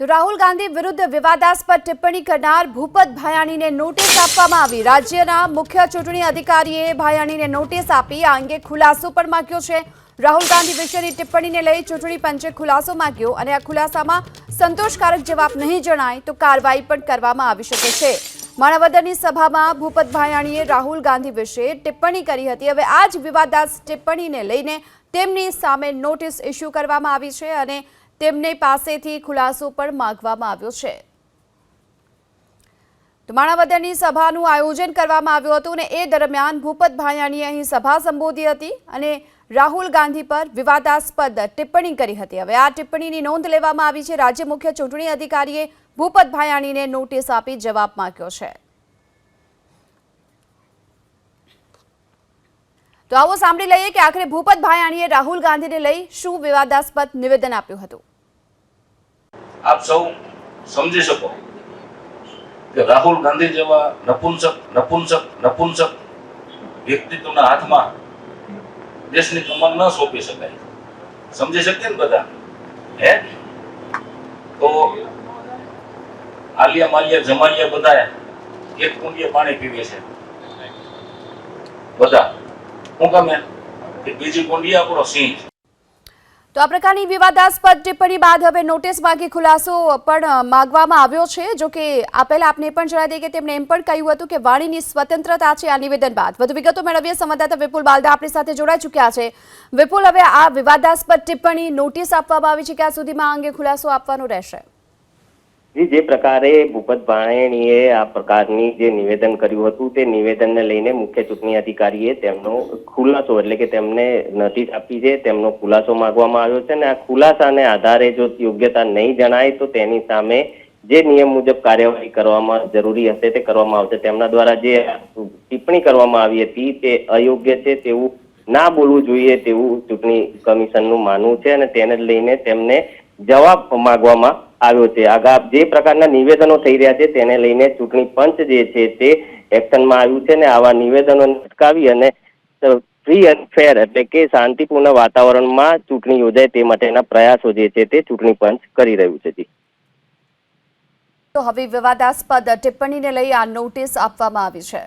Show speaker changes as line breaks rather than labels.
તો રાહુલ ગાંધી વિરુદ્ધ વિવાદાસ્પદ ટિપ્પણી કરનાર ભૂપત ભાયાણીને નોટિસ આપવામાં આવી. રાજ્યના મુખ્ય ચૂંટણી અધિકારીએ ભાયાણીને નોટિસ આપી. આ અંગે ખુલાસો પણ માંગ્યો છે. રાહુલ ગાંધી વિશેની ટિપ્પણીને લઈ ચૂંટણી પંચે ખુલાસો માંગ્યો અને આ ખુલાસામાં સંતોષકારક જવાબ નહીં જણાય તો કાર્યવાહી પણ કરવામાં આવી શકે છે. માણાવદરની સભામાં ભૂપત ભાયાણીએ રાહુલ ગાંધી વિશે ટિપ્પણી કરી હતી. હવે આ જ વિવાદાસ્પદ ટિપ્પણીને લઈને તેમની સામે નોટિસ ઇસ્યુ કરવામાં આવી છે અને તેમની પાસેથી ખુલાસો પણ માંગવામાં આવ્યો છે. માણાવદરની સભાનું આયોજન કરવામાં આવ્યું હતું અને એ દરમિયાન ભૂપત ભાયાણીએ અહીં સભા સંબોધી હતી અને રાહુલ ગાંધી પર વિવાદાસ્પદ ટિપ્પણી કરી હતી. હવે આ ટિપ્પણીની નોંધ લેવામાં આવી છે. રાજ્ય મુખ્ય ચૂંટણી અધિકારીએ ભૂપત ભાયાણીને નોટિસ આપી જવાબ માંગ્યો છે. તો આવો સાંભળી લઈએ કે આખરે ભૂપત ભાયાણીએ રાહુલ ગાંધીને લઈ શું વિવાદાસ્પદ નિવેદન આપ્યું હતું?
આપ સૌ સમજી શકો કે રાહુલ ગાંધી જેવા નપુંસક નપુંસક નપુંસક વ્યક્તિત્વના હાથમાં દેશની કમર ન સોંપી શકાય. સમજી શકીએ ને બધા? હે? તો આલિયા માલિયા, જમાલિયા બધા એક કુંડીએ પાણી પીવે છે. બધા. કે
તો આ પ્રકારની વિવાદાસ્પદ ટિપ્પણી બાદ હવે નોટિસ માંગી ખુલાસો પણ માગવામાં આવ્યો છે. જો કે, આ પહેલા આપને પણ જણાવી દઈએ કે તેમણે એમ પણ કહ્યું હતું કે વાણીની સ્વતંત્રતા છે આ નિવેદન બાદ. વધુ વિગતો મેળવીએ. સંવાદદાતા વિપુલ બાલદા આપણી સાથે જોડાઈ ચૂક્યા છે. વિપુલ, હવે આ વિવાદાસ્પદ ટિપ્પણી નોટિસ આપવામાં આવી છે. ક્યાં સુધીમાં આ અંગે ખુલાસો આપવાનો રહેશે?
જી, જે પ્રકારે ભૂપત ભાણેણીએ આ પ્રકારની જે નિવેદન કર્યું હતું, તે નિવેદનને લઈને મુખ્ય ચૂંટણી અધિકારીએ તેમનો ખુલાસો એટલે કે તેમને નોટિસ આપી છે, તેમનો ખુલાસો માંગવામાં આવ્યો છે અને આ ખુલાસાને આધારે જો યોગ્યતા નહીં જણાય, તો તેની સામે જે નિયમ મુજબ કાર્યવાહી કરવામાં જરૂરી હશે તે કરવામાં આવશે. તેમના દ્વારા જે ટિપ્પણી કરવામાં આવી હતી, તે અયોગ્ય છે તેવું ના બોલવું જોઈએ તેવું ચૂંટણી કમિશનનું માનવું છે અને તેને લઈને તેમને જવાબ માંગવામાં આવ્યો છે. આગા જે પ્રકારના નિવેદનો થઈ રહ્યા છે તેને લઈને ચૂંટણી પંચ જે છે તે એક્શનમાં આવ્યું છે ને આવા નિવેદનો અટકાવી અને ફ્રી એન્ડ ફેર એટલે કે શાંતિપૂર્ણ વાતાવરણમાં ચૂંટણી યોજાય તે માટેના પ્રયાસો જે છે તે ચૂંટણી પંચ કરી રહ્યું છે
તો હવે વિવાદાસ્પદ ટિપ્પણીને લઈ આ નોટિસ આપવામાં આવી છે.